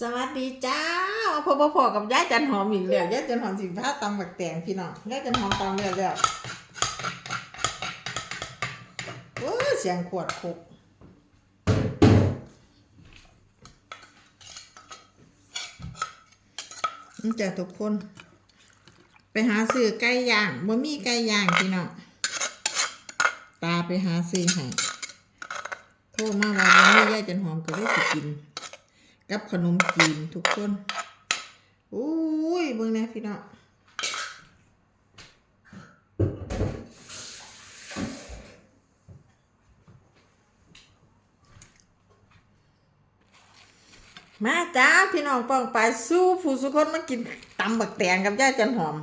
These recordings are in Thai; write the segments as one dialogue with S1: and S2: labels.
S1: สวัสดีจ้าพอพอพอกับยายจันหอมอีกแล้วยายจันหอมสิผ้าตำบักแตงพี่น้องยายจันหอมตำแล้วแล้วโอ้เสียงขวดคุกนี่จ้ะทุกคน ไปหาซื้อไก่ย่างบ่มีไก่ย่างพี่น้องตาไปหาซื้อให้โทรมาว่าบ่มียายจันหอมก็เลยสิกิน กับขนมจีนทุกคนอุ้ยเบิ่งหนะพี่น้องมาจ้าพี่น้องป้องไปสู้ผู้สุคนมากินตำบักแตงกับย่าจันหอม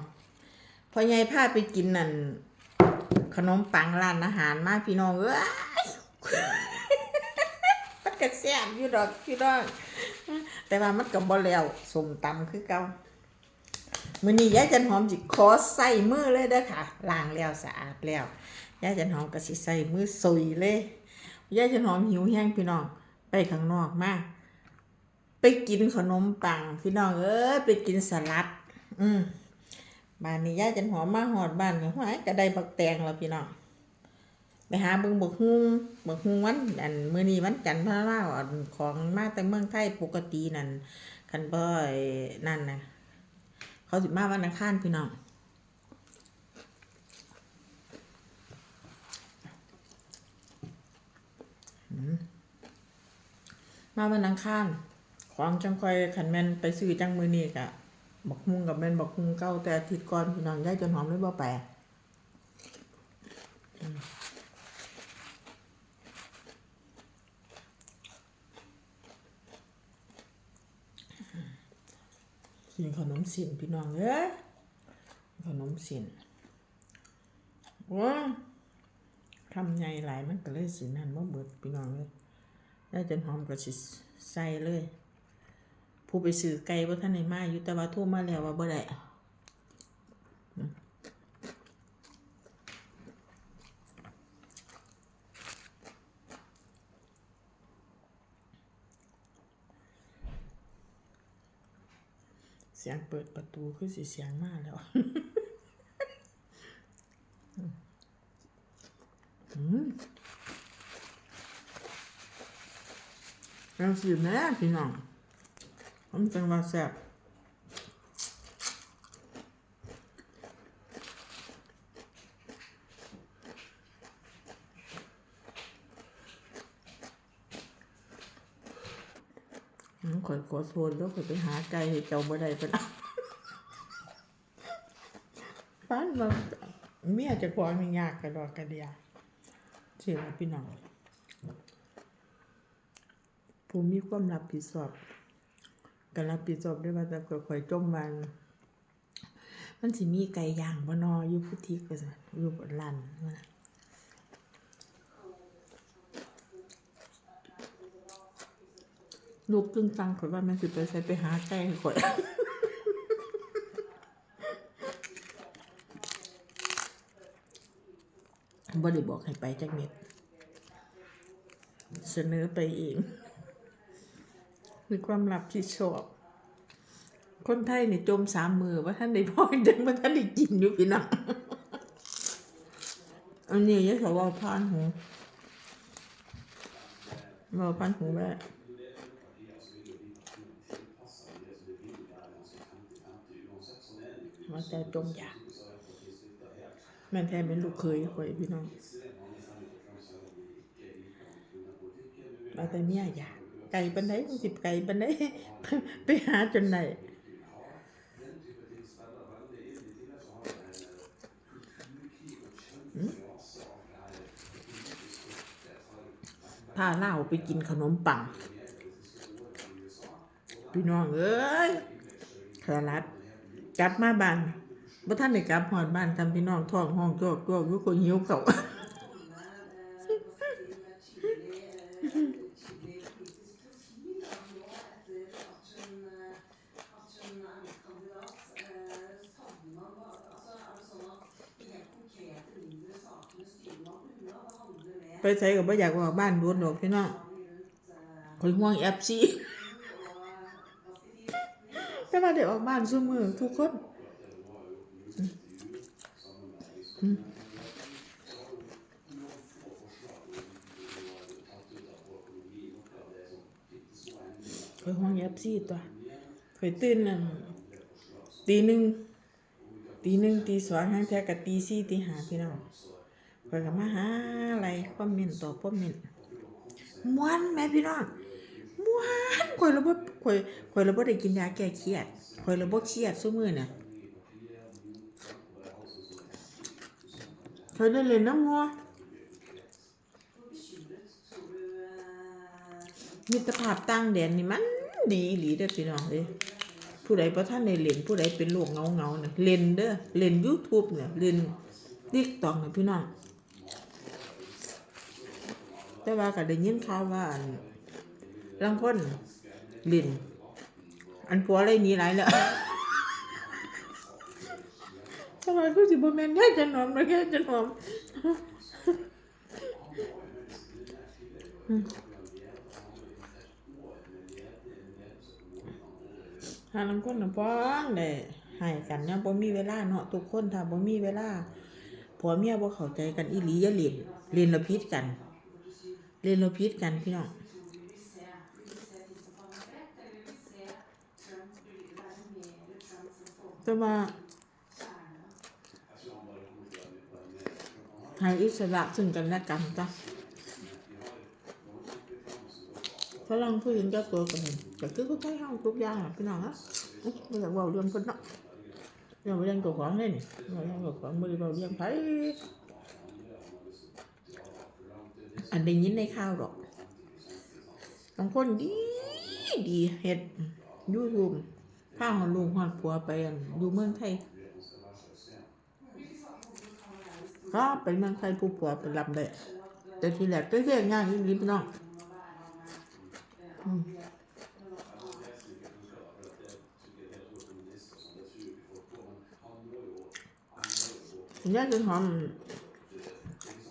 S1: พอใหญ่พาไปกินนั่นขนมปังร้านอาหารมาพี่น้องเอ้ยมันก็แซ่บอยู่ดอกพี่น้อง แต่ว่ามันก็บ่แล้วสมตำคือเก่ามื้อนี้ยายจันหอมสิขอใส่มือเลยเด้อค่ะล้างแล้วสะอาดแล้วยายจันหอมก็สิใส่มือสุยเลยยายจันหอมหิวแห้งพี่น้องไปข้างนอกมาไปกินขนมปังพี่น้องเอ้ยไปกินสลัด อืมบ้านนี้ยายจันหอมมาหอดบ้านก็หายก็ได้บักแตงแล้วพี่น้อง ไปหาเบิ่งบกฮุงบกฮุงวันอันมื้อนี้วันจันทร์พระลาวของมาแต่เมืองไทยปกตินั่นคันบ่อ้นั่นนะเขาสิมาวันอังคารพี่น้องมาวันอังคารของจังค่อยคันแม่นไปซื้อจังมื้อนี้กะบักฮุงกับแม่นบักฮุงเก่าแต่อาทิตย์ก่อนพี่น้องยายจนหอมเลยบ่แปล กินขนมสินพี่น้องเอ้ยขนมสินว้าทำไงหลายมันก็เลยสินั่นว่าเบิดพี่น้องเลยได้จนหอมกระชิใส่เลย ผู้ไปซื้อไก่ว่าท่านในมาอยู่แต่ว่าทั่วมาแล้วว่าบ่ได้ เสียงเปิดประตูคือสิเสียงมากแล้วอืมเราสิแม่พี่น้องผมจังว่าแซ่บอืมข่อยขอ โทษแล้วขอไปหาไก่ให้เจ้าบ่ได้ปะนป้านเราเมียจะควงมียากกระดอกกระเดียสิล่ะพี่น้องผมมีความรับผิดชอบก็รับผิดชอบด้วยว่าแต่ข่อยๆจมวันมันสิมีไก่ย่างบ่นออยู่พุทธิก็สิอยู่บนลันว่านะ ลูกตึงตังข่อยว่ามันสิไปใส่ไปหาไก่ให้ข่อยบ่ได้บอกให้ไปจักเม็ดเสนอไปเองมีความลับที่ชอบ คนไทยนี่จมสามมือว่าท่านได้พ่อจังว่าท่านได้กินอยู่พี่น้องอันนี้ยังเขาว่าพานหูวาพานหูแม่ ว่าแต่จมอยากแม่นแท้เป็นลูกเคยคอยพี่น้องว่าแต่เมียอยากไก่ปันไดสิบไก่ปันไดไปหาจนไหนพาเล่าไปกินขนมปัง พี่น้องเอ้ยขลัด กลับมาบ้านบ่ท่านได้กลับหอดบ้านทำพี่น้องท้องห้องโจกโจกอยู่คนหิวเขา ไปใส่กับบ่อยากออกบ้านโดนดอกพี่น้องคอยห่วงแอปซี แต่ว่าได้ออกบ้านซุมือทุกคนอืมอืมคอยห้องยับซี่ตัวคอยตื่นนั่นตีหนึ่งตีหนึ่งตีสองห้างแท้กับตีสี่ตีห้าพี่น้องคอยกับมาหาอะไรคอมเมนต์ตอบคอมเมนต์ม้วนแม่พี่น้องม้วนคอยระบบ คอยคอยระบบได้กินยาแก้เครียดคอยระบบเครียดซุมือเนี่ยคอยได้เล่นน้ำงัวมิตรภาพต่างแดนนี่มันดีอีหลีเด้อพี่น้องเด้ผู้ใดประท่านในเล่นผู้ใดเป็นโรคเงาเงาเนี่ยเล่นเด้อเล่น YouTube เนี่ยเล่น TikTok เนี่ยพี่น้องแต่ว่าก็ได้ยินข่าวว่าอันลางคน ล่นอันผัวอะไรหนี้หลายแล้วทำไมกูสิบ่แม่นแค่จะนอนมาแค่จะนอนอืมหาลังคนน่ะป้องได้ให้กันเนี่ยบ่มีเวลาเนาะทุกคนถ้าบ่มีเวลาผัวเมียบ่เข้าใจกันอีหลีอย่าเล่นเล่นแล้วผิดกัน เล่นแล้วผิดกันพี่น้อง แต่ว่าให้อิสระซึ่งกันและกันจ้ะฝรั่งผู้หญิงก็ตัวกันแต่คือเขาใช้ห้องทุกอย่างพี่น้องอะไม่อยากบอกเรื่องคนเนาะอย่าไปเรื่องตัวของเลยนี่อย่าเรื่องตัวของม่ได้บอกเรื่องไผอันได้ยินในข่าวหรอกบางคนดีดีเฮ็ดยูทูบ พาหอนลูกหอนผัวไปอยู่เมืองไทยก็ไปเมืองไทยผู้ผัวไปรับได้แต่ทีแรกก็เรียกง่ายนิดนิดน้องย่าจะหอม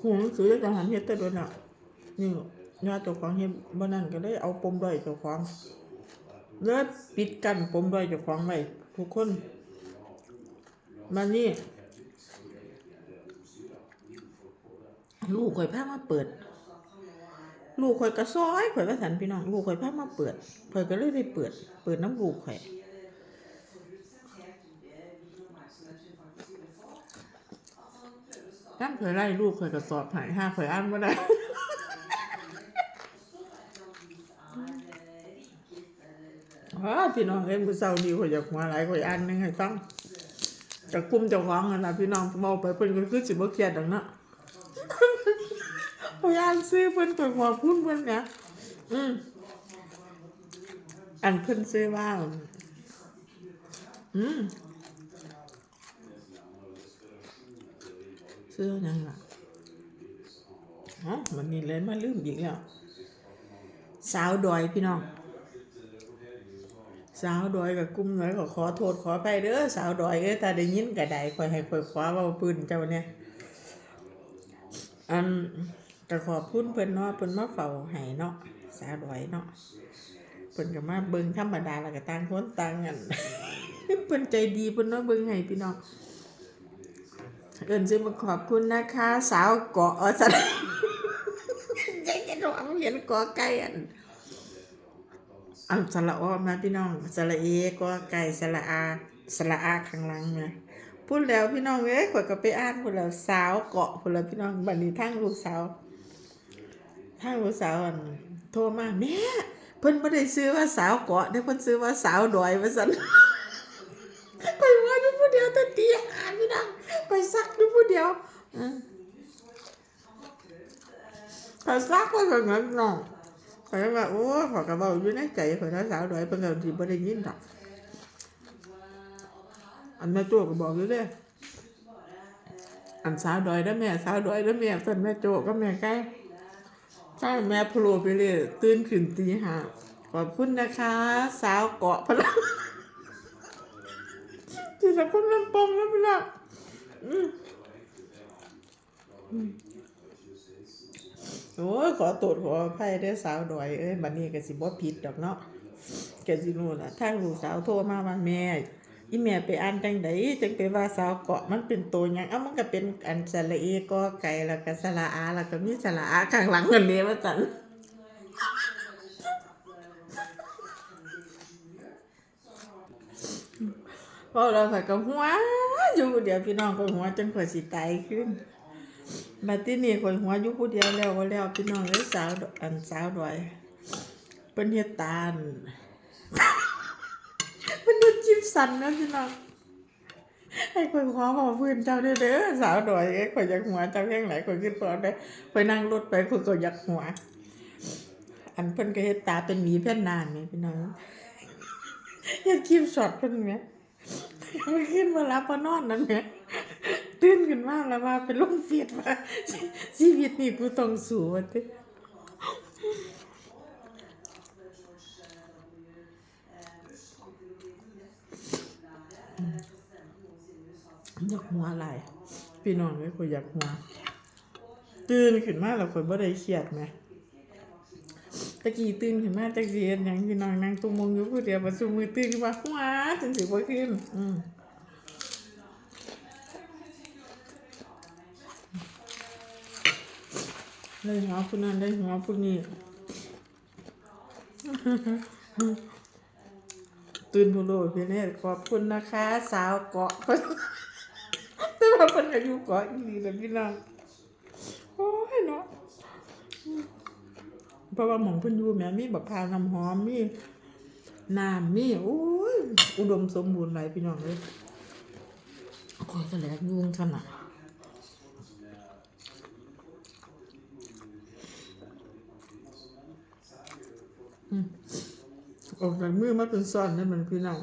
S1: หูหนังสือจะหอมเฮ็ดแต่โดนอะนี่ยาเจ้าของเฮ็ดบ่นั่นก็เลยเอาปมด้อยเจ้าของ เลิศปิดกันปมด้อยจ้าของไว้ทุกคน มานี่ลูกข่อยพามาเปิด ลูกข่อยกระซ้อยข่อยว่าสันพี่น้อง ลูกข่อยพามาเปิดข่อยก็เลยได้เปิด เปิดน้ำลูกข่อยน้ำข่อยไล่ลูกข่อยกระสอบหายห้าข่อยอ่านไม่ได้ อ๋อพี่น้องเอ็นผู้เศร้าดีข่อยอยากมาหลายข่อยอ่านหนึงให้ฟังจากกลุ่มจ้าของนั่นะพี่น้องเมาไปเพิ่นก็คือสิบ่เครียดดังเนาะพยานซื้อเพิ่นเปิดหัวพุ่นเพิ่นเนี่ยอืมอันเพิ่นซื้อว่า อืมซื้อยังล่ะอ๋อมันนี่เลยมาลืมอีกแล้ว สาวดอยพี่น้อง สาวดอยกับกุ้มน้อยก็ขอโทษขอไปเด้อสาวดอยเอ้ยถ้าได้ยินก็ได้คอยให้คอยขวาเว้าปืนเจ้าเนี่ยอันก็ขอบคุณเพิ่นเนาะเพิ่นมาเฝ้าให้เนาะสาวดอยเนาะเพิ่นก็มาเบิ่งธรรมดาแล้วก็ต่างคนต่างกันเพิ่นใจดีเพิ่นมาเบิ่งให้พี่น้องเอิ้นซื้อมาขอบคุณนะคะ สาวเกาะเออสะยังจะร้องเห็นเกาะไก่อัน อันสระออมาพี่น้องสระเอกอไก่สระอาสระอาข้างหลังนะพูดแล้วพี่น้องเอ้ยข่อยก็ไปอ่านพูดแล้วสาวเกาะพูดแล้วพี่น้องบัดนี้ทั้งลูกสาวทั้งลูกสาวอันโทรมาแม่เพิ่นบ่ได้ซื้อว่าสาวเกาะได้เพิ่นซื้อว่าสาวดอยว่าซั่นข่อยว่าอยู่ผู้เดียวตะตีหาพี่น้องข่อยซักอยู่ผู้เดียวอือข่อยซักว่าก็งั้นน้อง ข่อยว่าโอ้ข่อยก็เว้าอยู่ในใจข่อยถ้าสาวดอยเพิ่นก็สิบ่ได้ยินดอกอันแม่โจ้ก็บอกอยู่เด้อันสาวดอยแล้วแม่สาวดอยแล้วแม่เพิ่นแม่โจ้ก็แม่ใกล้ใช่แม่โผล่ไปเลยตื่นขึ้นตีห้าขอบคุณนะคะ สาวเกาะพลังที่จะคนลำปองแล้วพี่น้องอืมอืม โอ้ยขอโทษขออภัยด้อสาวดอยเอ้ยบัดนี้ก็สิบ่ผิดดอกเนาะกสิรู้ล่ะทางลูกสาวโทรมาว่าแม่อีแม่ไปอ่านจังไดจังไปว่าสาวเกาะมันเป็นตัวหยังเอ้ามันก็เป็นอันสระเอกอไก่แล้วก็สระอาแล้วก็มีสระอาข้างหลังกันเลยว่าจันพอเราใส่ก็หัวอยู่เดียวพี่น้องก็หัวจนข่อสิตายขึ้น บัดที่นี่ข่อยหัวอยู่ผู้เดียวแล้วว่าแล้วพี่น้องเอ้ยสาวอันสาวดอยเพิ่นเฮ็ดตาลมันดูจิบสันนะพี่น้องให้คนขอขอพื้นเจ้าเด้อเด้อสาวดอยเอ้ข่อยอยากหัวเจ้าแห่งไหนข่อยขึ้นพอได้ข่อยนั่งรถไปข่อยก็อยากหัว อันเพิ่นก็เฮ็ดตาเป็นหมีเพ่นนานนี่พี่น้องเฮ็ดคลิปช็อตเพิ่นแหมมันขึ้นมารับมานอนนั่นแหมตื่ นขึ้นมาแล้วว่าเป็นลมเฟียดว่าชีวิตนี่กูต้องสู้ว่าติอยากหัวหลายพี่น้องเอ้ยข่อยอยากหัวตื่นขึ้นมาแล้วข่อยบ่ได้เครียดแหมตะกี้ตื่นขึ้นมาจักสิเฮ็ดหยังพี่น้องนั่งตุ้มมงอยู่ผู้เดียวบ่ซุมือตื่นขึ้นมาหัวจังสิบ่ขึ้น อืม เลยหัวผู้นั้นได้หัวผู้นี้ตื่นผู้โลพี่เนตขอบคุณนะคะ สาวเกาะแต่ว่าเพิ่นอายุเกาะอีหลีแล้วพี่น้องโอ้ยเนาะเพราะว่าหมองเพิ่นอยู่แม่มีบักพร้าน้ำหอมมีน้ำมีโอ้ยอุดมสมบูรณ์หลายพี่น้องเลยคอยแสลกยุงขนาด ออกจากมือมาเป็นซ่อนนี่มันพี่น้อง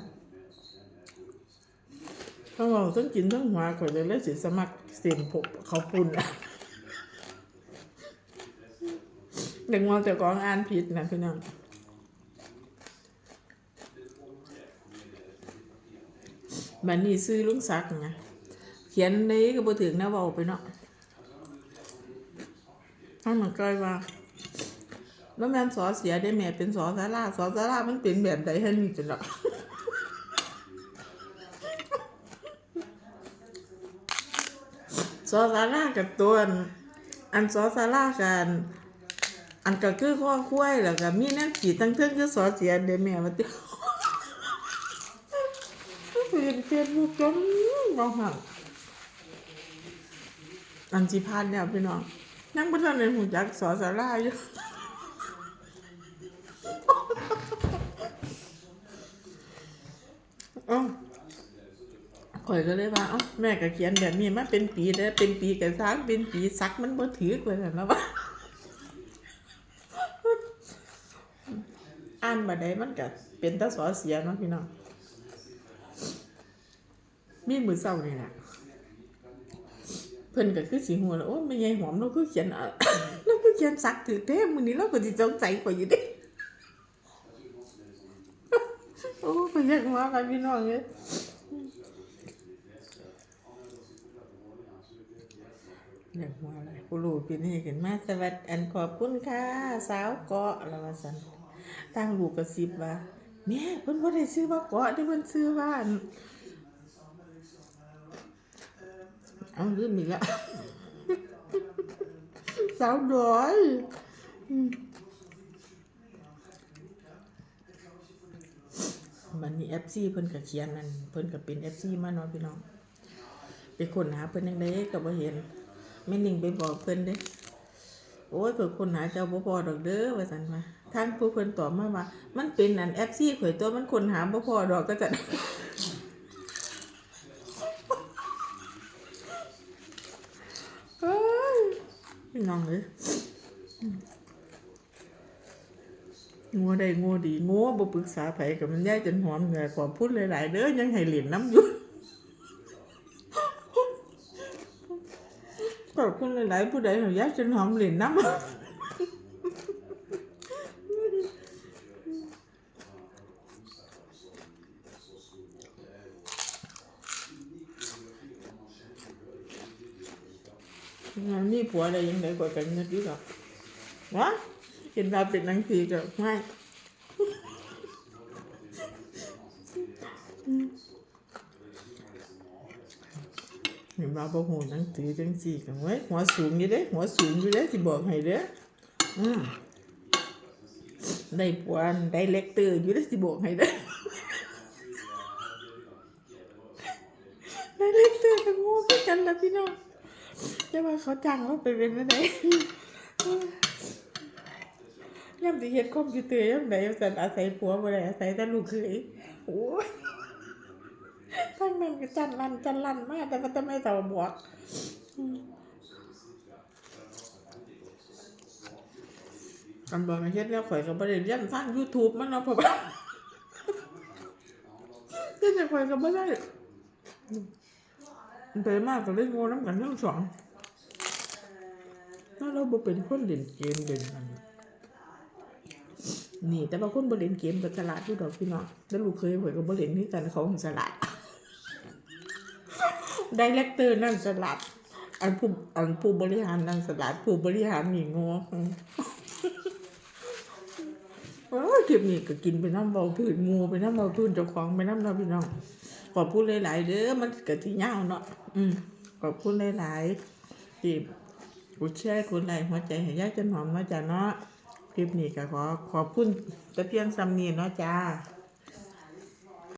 S1: ทั้งเราทั้งกินทั้งหัวข่อยเลยเลยสิสมัครเสียงผมเขาปุ่นอะเด็กมองแต่กองอ่านผิดนะพี่น้องบันนี้ซื้อลุงซักดิ์นะเขียนในก็บ่ถึงนะเว้าไปเนาะทั้งมันกลว่า แล้วแม่นสอเสียได้แม่เป็นสอสาราสอสารามันเป็นแบบใดให้นี่จังเนาะสอสารากับตัวอันอันสอสารากันอันก็คือข้อคุ้ยแล้วก็มีแนวขีดตั้งเทิงคือสอเสียเด้แม่ว่าติเห็นเฟซบุ๊กจนบ่หักอันสิพานแล้วพี่น้องนั่งบ่ทันได้ฮู้จักสอสาราอยู่ เอ้าข่อยก็เลยว่าเอ้าแม่ก็เขียนแบบนี้มาเป็นปีแล้วเป็นปีก็ซักเป็นปีซักมันบ่ถือกเลยนะว่าอ่านมาได้มันก็เป็นตาสอเสียเนาะพี่น้องมีมือเศร้านี่แหละเพิ่นก็คือสีหัวแล้วโอ้ไม่ใหญ่หอมเราคือเขียนอะเราคือเขียนสักถือเต้มือนี้เราก็สิจงใจกว่าอยู่ด้ โอ้ก็อยากมาค่ะพี่น้องเอ้ยอยากมาอะไรกูรู้ปีนี้เห็นมาสวัสดีอันขอบคุณค่ะ สาวเกาะล้วาสันตั้งลูกกระซิบว่าแม่เพิ่นบ่ได้ซื้อว่าเกาะเด้เพิ่นซื้อว่านเอาลืมอีกแล้วสาวดอย อืมมันมี FC เพิ่นก็เขียนนั่นเพิ่นก็เป็น FC มาเนาะพี่น้องไปค้นหาเพิ่นจังไดก็บ่เห็นแม่นิ่งไปบอกเพิ่นเด้โอ้ยเกิดคนหาเจ้าบ่พอดอกเด้อว่าซั่นว่าทางผู้เพิ่นตอบมาว่า มันเป็นอันแอปซี่ข่อยตัวมันคนหาบ่พอดอกก็จะพี่น้องเอ้ย งัวได้งัวดีงัวบ่ปรึกษาไผกับมันแย่จนหอมเหงื่อขอพูดหลายๆเด้อยังให้เหรียญน้ำอยู่ขอบคุณหลายๆผู้ใดหนูยักจนหอมเหรียญน้ำงานนี่ผัวอะไรยังไงกว่ากันเงินดีกว่าวะ เห็นว่าเป็นนังสือกับไม่เห็นว่าบ่หูหนังสือจังสี่กันไว้หัวสูงอยู่เด้หัวสูงอยู่เด้ที่บอกให้เด้อืมได้ปวนได้เล็กเตอร์อยู่เด้ที่บอกให้เด้อได้เล็กเตอร์กับงูด้วยกันนะพี่น้องจะว่าเขาจังว่าไปเป็นอะไร ย่ำสิเฮ็ดคอมพิวเตอร์ย่ำไหนสันอาศัยผัวบ่ได้อาศัยแต่ลูกเขยโอ้ยทั้งนั้นก็จันลันจันลันมากแต่ว่าจะไม่ต่อบวกอันบอกให้เฮ็ดแล้วข่อยก็บ่ได้เรียนทาง YouTube มันเนาะเพราะว่าเฮ็ดให้ข่อยก็บ่ได้มันไปมากก็เลยโง่น้ำกันทั้งสองถ้าเราบ่เป็นคนเล่นเกมเล่นอัน นี่ แต่บางคนบ่เล่นเกมก็ฉลาดอยู่ดอกพี่น้องแล้วลูกเคยหวยก็บ่เล่นคือกันเขาของฉลาดไดเรคเตอร์นั่นฉลาดอันผู้อันผู้บริหารนั่นฉลาดผู้บริหารนี่งออืมโอ้ยคลิปนี้ก็กินไปน้ำเบาพื้นงูไปน้ำเบาพื้นเจ้าของไปน้ำเราพี่น้องขอบคุณหลายๆเด้อมันก็สิยาเนาะอืมขอบคุณหลายๆที่กดแชร์กดไลหัวใจให้ยายจันหอมเนาจ้ะเนาะ คลิปนี้ก็ขอขอบคุณแต่เพียงซ้ำนี้เนาะจ้า